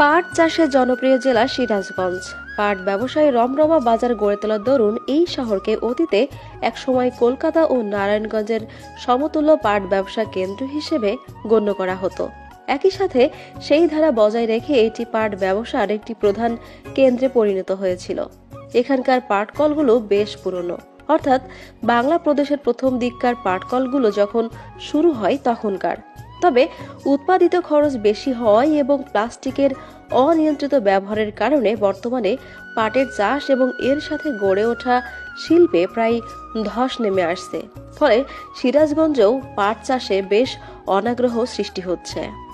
পাট চাষে জনপ্রিয় জেলা সিরাজগঞ্জ। পাট ব্যবসায়ী রমরমা বাজার গড়ে তোলার দরুন এই শহরকে অতীতে একসময় কলকাতা ও নারায়ণগঞ্জের সমতুল্য পাট ব্যবসা কেন্দ্র হিসেবে গণ্য করা হতো। একই সাথে সেই ধারা বজায় রেখে এটি পাট ব্যবসার একটি প্রধান কেন্দ্রে পরিণত হয়েছিল। এখানকার পাটকলগুলো বেশ পুরনো। অর্থাৎ বাংলা প্রদেশের প্রথম দিককার পাটকলগুলো যখন শুরু হয় তখনকার। তবে উৎপাদিত খরচ বেশি হয় এবং প্লাস্টিকের অনিয়ন্ত্রিত ব্যবহারের কারণে বর্তমানে পাটের চাষ এবং এর সাথে গড়ে ওঠা শিল্পে প্রায় ধস নেমে আসছে। ফলে সিরাজগঞ্জেও পাট চাষে বেশ অনাগ্রহ সৃষ্টি হচ্ছে।